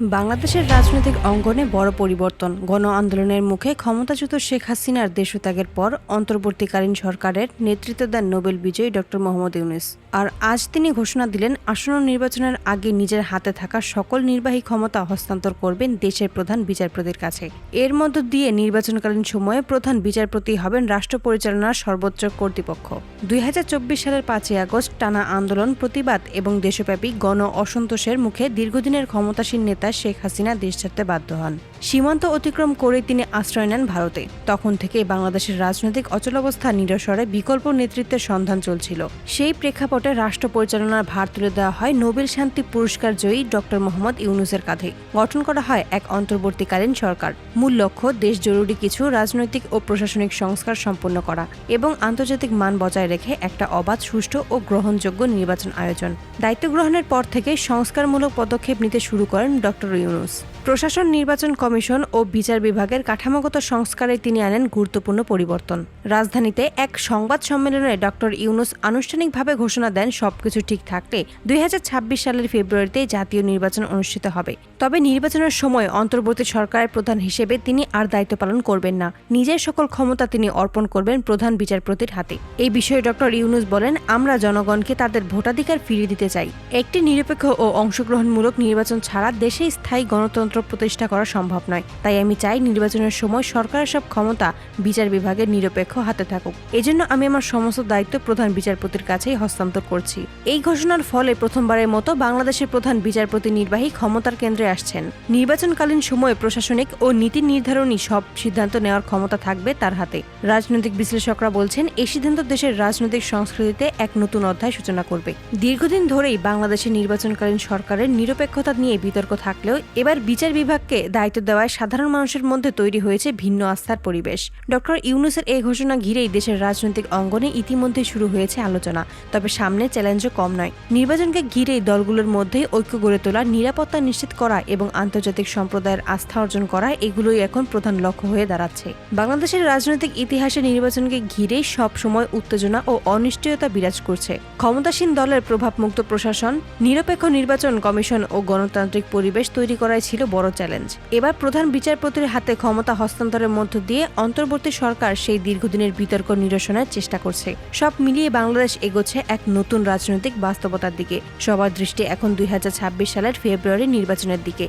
বাংলাদেশের রাজনৈতিক অঙ্গনে বড় পরিবর্তন। গণ আন্দোলনের মুখে ক্ষমতাচ্যুত শেখ হাসিনার দেশত্যাগের পর অন্তর্বর্তীকালীন সরকারের নেতৃত্ব দেন নোবেল বিজয়ী ডক্টর মোহাম্মদ ইউনুস। আর আজ তিনি ঘোষণা দিলেন, আসন্ন নির্বাচনের আগে নিজের হাতে থাকা সকল নির্বাহী ক্ষমতা হস্তান্তর করবেন দেশের প্রধান বিচারপতির কাছে। এর মধ্য দিয়ে নির্বাচনকালীন সময়ে প্রধান বিচারপতি হবেন রাষ্ট্র পরিচালনার সর্বোচ্চ কর্তৃপক্ষ। দুই হাজার চব্বিশ সালের পাঁচই আগস্ট টানা আন্দোলন, প্রতিবাদ এবং দেশব্যাপী গণ অসন্তোষের মুখে দীর্ঘদিনের ক্ষমতাসীন নেতা শেখ হাসিনা দেশ ছাড়তে বাধ্য হন। সীমান্ত অতিক্রম করে তিনি আশ্রয় নেন ভারতে। তখন থেকে বাংলাদেশের রাজনৈতিক অচলাবস্থা নিরসরে বিকল্প নেতৃত্বের সন্ধান চলছিল। সেই প্রেক্ষাপটে রাষ্ট্র পরিচালনার ভার তুলে দেওয়া হয় নোবেল শান্তি পুরস্কার জয়ী ডক্টর মোহাম্মদ ইউনুসের কাঁধে। গঠন করা হয় এক অন্তর্বর্তীকালীন সরকার। মূল লক্ষ্য দেশ জরুরি কিছু রাজনৈতিক ও প্রশাসনিক সংস্কার সম্পন্ন করা এবং আন্তর্জাতিক মান বজায় রেখে একটা অবাধ, সুষ্ঠু ও গ্রহণযোগ্য নির্বাচন আয়োজন। দায়িত্ব গ্রহণের পর থেকে সংস্কারমূলক পদক্ষেপ নিতে শুরু করেন ডক্টর ইউনুস। প্রশাসন, নির্বাচন কমিশন ও বিচার বিভাগের কাঠামোগত সংস্কারে তিনি আনেন গুরুত্বপূর্ণ পরিবর্তন। রাজধানীতে এক সংবাদ সম্মেলনে ডক্টর ইউনুস আনুষ্ঠানিকভাবে ঘোষণা দেন, সবকিছু ঠিক থাকলে দুই সালের ফেব্রুয়ারিতে জাতীয় নির্বাচন অনুষ্ঠিত হবে। তবে নির্বাচনের সময় অন্তর্বর্তী সরকারের প্রধান হিসেবে তিনি আর দায়িত্ব পালন করবেন না। নিজের সকল ক্ষমতা তিনি অর্পণ করবেন প্রধান বিচারপতির হাতে। এই বিষয়ে ডক্টর ইউনুস বলেন, আমরা জনগণকে তাদের ভোটাধিকার ফিরিয়ে দিতে চাই। একটি নিরপেক্ষ ও অংশগ্রহণমূলক নির্বাচন ছাড়া দেশে স্থায়ী গণতন্ত্র প্রতিষ্ঠা করা সম্ভব নয়। তাই আমি চাই নির্বাচনের সময় সরকারের সব ক্ষমতা বিচার বিভাগের নিরপেক্ষ হাতে থাকুক। এজন্য আমি আমার সমস্ত দায়িত্ব প্রধান বিচারপতির কাছেই হস্তান্তর করছি। এই ঘোষণার ফলে প্রথমবারের মতো বাংলাদেশের প্রধান বিচারপতি নির্বাহী ক্ষমতার কেন্দ্রে আসছেন। নির্বাচনকালীন সময়ে প্রশাসনিক ও নীতি নির্ধারণী সব সিদ্ধান্ত নেওয়ার ক্ষমতা থাকবে তার হাতে। রাজনৈতিক বিশ্লেষকরা বলছেন এই সিদ্ধান্ত দেশের রাজনৈতিক সংস্কৃতিতে এক নতুন অধ্যায় সূচনা করবে। দীর্ঘদিন ধরেই বাংলাদেশের নির্বাচনকালীন সরকারের নিরপেক্ষতা নিয়ে বিতর্ক থাকলেও এবার বিচার বিভাগকে দায়িত্ব দেওয়ায় সাধারণ মানুষের মধ্যে তৈরি হয়েছে ভিন্ন আস্থার পরিবেশ। ডক্টর ইউনুসের এই ঘোষণা ঘিরেই দেশের রাজনৈতিক অঙ্গনে ইতিমধ্যে শুরু হয়েছে আলোচনা, তবে সামনে চ্যালেঞ্জও কম নয়। নির্বাচনকে ঘিরেই দলগুলোর মধ্যে ঐক্য গড়ে তোলা, নিরাপত্তা নিশ্চিত করা এবং আন্তর্জাতিক সম্প্রদায়ের আস্থা অর্জন করা, এগুলোই এখন প্রধান লক্ষ্য হয়ে দাঁড়াচ্ছে। বাংলাদেশের রাজনৈতিক ইতিহাসে নির্বাচনকে ঘিরেই সব সময় উত্তেজনা ও অনিশ্চয়তা বিরাজ করছে। ক্ষমতাসীন দলের প্রভাবমুক্ত প্রশাসন, নিরপেক্ষ নির্বাচন কমিশন ও গণতান্ত্রিক পরিবেশ তৈরি করাই ছিল বড় চ্যালেঞ্জ। এবার প্রধান বিচারপতির হাতে ক্ষমতা হস্তান্তরের মধ্য দিয়ে অন্তর্বর্তী সরকার সেই দীর্ঘদিনের বিতর্ক নিরসনের চেষ্টা করছে। সব মিলিয়ে বাংলাদেশ এগোচ্ছে এক নতুন রাজনৈতিক বাস্তবতার দিকে। সবার দৃষ্টি এখন দুই হাজার ছাব্বিশ সালের ফেব্রুয়ারি নির্বাচনের দিকে।